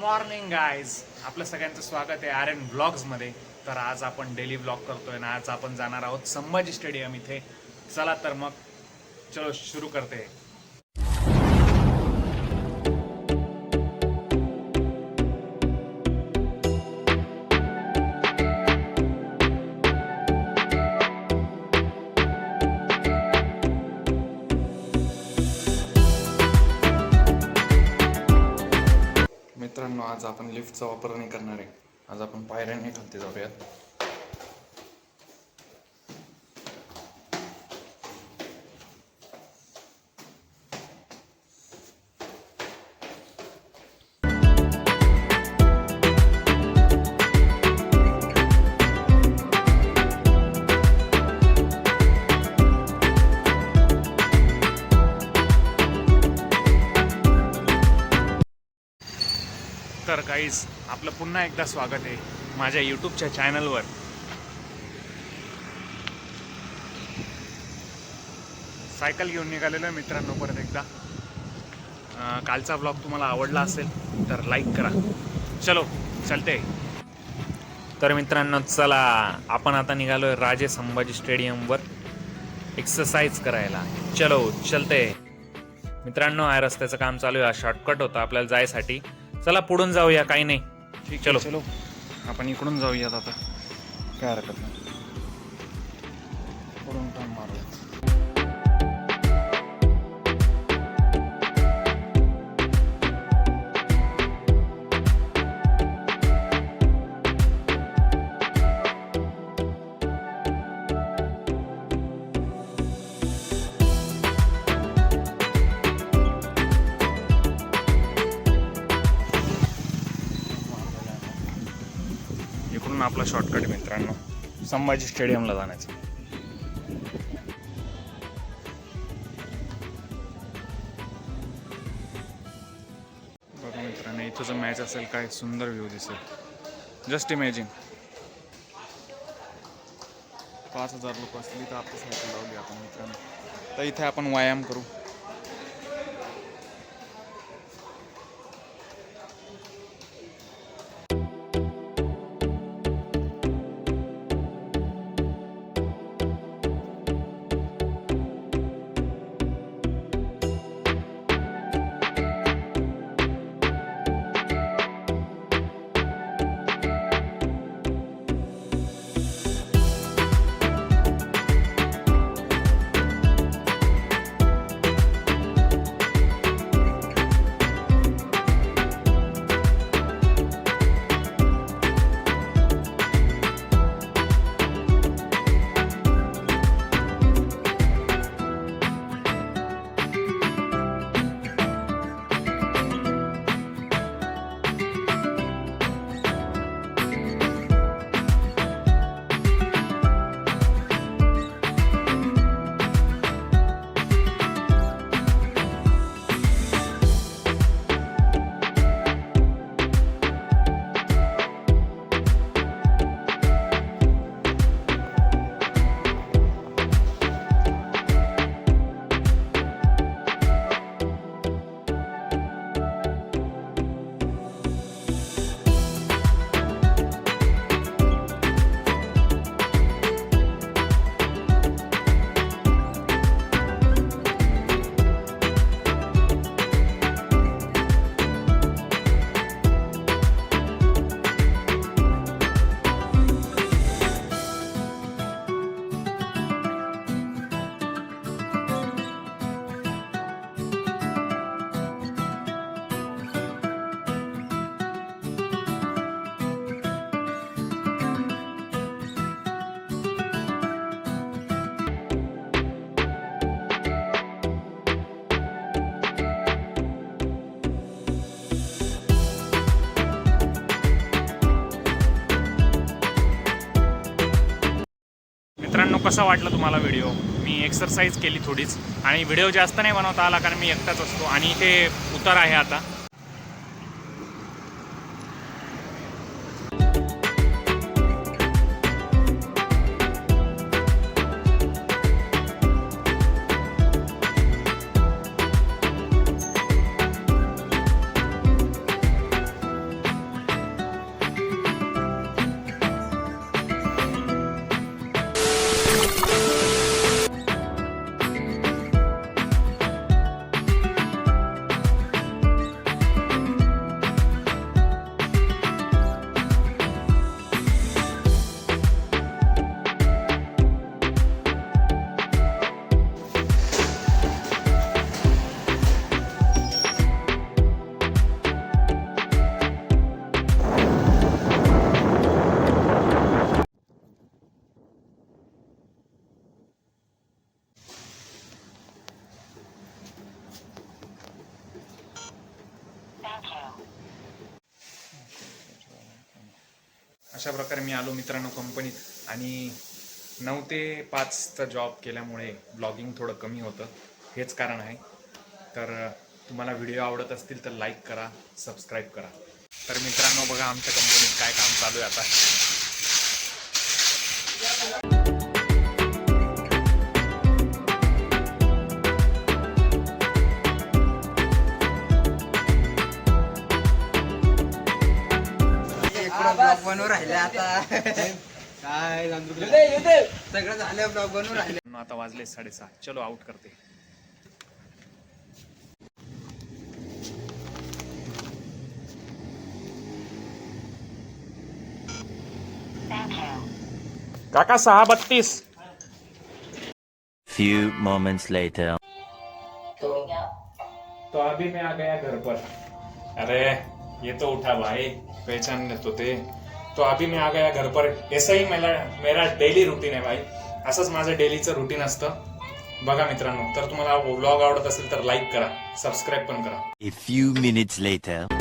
Morning guys आपलं सगळ्यांचं स्वागत आहे आर एन ब्लॉग्समध्ये तर आज आपण डेली ब्लॉग करतोय ना आज आपण जाणार आहोत संभाजी स्टेडियम इथे. चला तर मग चलो सुरू करते. आज आपण लिफ्टचा वापर नाही करणार आहे. आज आपण पायऱ्याने खालती जाऊयात. गाईज आपलं पुन्हा एकदा स्वागत आहे माझ्या यूट्यूबच्या चॅनलवर सायकल घेऊन निघालेलो आहे मित्रांनो परत एकदा. कालचा ब्लॉग तुम्हाला आवडला असेल तर लाईक करा. चलो चलते. तर मित्रांनो चला आपण आता निघालोय राजे संभाजी स्टेडियमवर. एक्सरसाइज करायला. चलो चलते. मित्रांनो हा रस्त्याचं काम चालू आहे. हा शॉर्टकट होता आपल्याला जायसाठी. चला पुढून जाऊया काही नाही. ठीक चलो. चलो. आपण इकडून जाऊयात आता. काय हरकत नाही. पुढून टर्न मारूयात. आपला शॉर्टकट मित्रांनो. संभाजी स्टेडियमला जाण्याचा. बघा मित्रांनो इथं जर मॅच असेल काय सुंदर व्ह्यू दिसेल. जस्ट इमॅजिन पाच हजार लोक असतील तर आपली सायकल लावली आपण मित्रांनो. तर इथे आपण व्यायाम करू. कसा वाटला तुम्हाला व्हिडिओ मी एक्सरसाइज केली थोडीच आणि व्हिडिओ जास्त नाही बनवता आला कारण मी एकटाच असतो आणि इथे उतार आहे आता. अशा प्रकारे मी आलो मित्रांनो कंपनीत आणि नऊ ते पाचचा जॉब केल्यामुळे ब्लॉगिंग थोडं कमी होतं. हेच कारण आहे. तर तुम्हाला व्हिडिओ आवडत असतील तर लाईक करा सबस्क्राईब करा. तर मित्रांनो बघा आमच्या कंपनीत काय काम चालू आहे आता. बनवून राहिले आता. काय सगळं झालं ब्लॉग बनवून राहिले. आता वाजले साडेसहा. चलो आउट करते. काका सहा बत्तीस. Few moments later. तो तो अभी मैं आ गया घर पर। अरे ये तो उठा भाई पहचान लेतो ते। तो अभी मैं आ गया घर पर. ऐसा ही मेरा मेरा डेली रुटीन आहे भाई. असंच माझं डेलीचं रुटीन असतं. बघा मित्रांनो तर तुम्हाला व्लॉग आवडत असेल तर लाईक करा सबस्क्राईब पण करा. A few minutes later.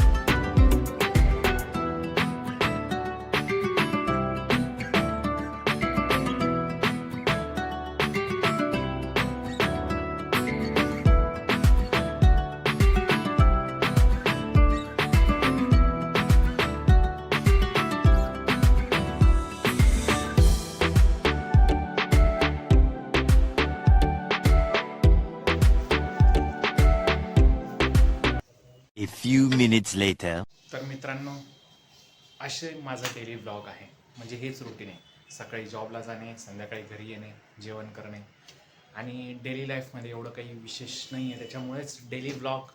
Few minutes later. तर मित्रांनो असे माझा डेली ब्लॉग आहे. म्हणजे हेच रुटीन आहे. सकाळी जॉबला जाणे संध्याकाळी घरी येणे जेवण करणे. आणि डेली लाईफमध्ये एवढं काही विशेष नाही आहे त्याच्यामुळेच डेली ब्लॉग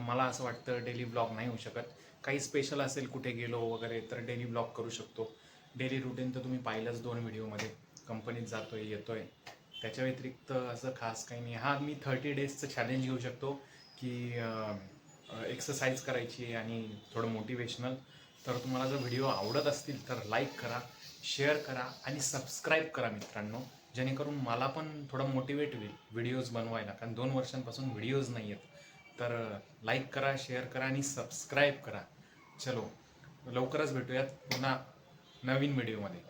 मला असं वाटतं डेली ब्लॉग नाही होऊ शकत. काही स्पेशल असेल कुठे गेलो वगैरे तर डेली ब्लॉग करू शकतो. डेली रुटीन तर तुम्ही पाहिलंच दोन व्हिडिओमध्ये कंपनीत जातोय येतोय. त्याच्या व्यतिरिक्त असं खास काही नाही. हा मी थर्टी डेजचं चॅलेंज घेऊ शकतो की एक्सरसाइज करायची आणि थोडं मोटिवेशनल तर तुम्हाला जर व्हिडिओ आवडत असतील तर लाईक करा शेअर करा आणि सबस्क्राईब करा मित्रांनो. जेणेकरून मला पण थोडं मोटिवेट होईल व्हिडिओज बनवायला. कारण दोन वर्षांपासून व्हिडिओज नाही आहेत. तर लाईक करा शेअर करा आणि सबस्क्राईब करा. चलो लवकरच भेटूयात पुन्हा नवीन व्हिडिओमध्ये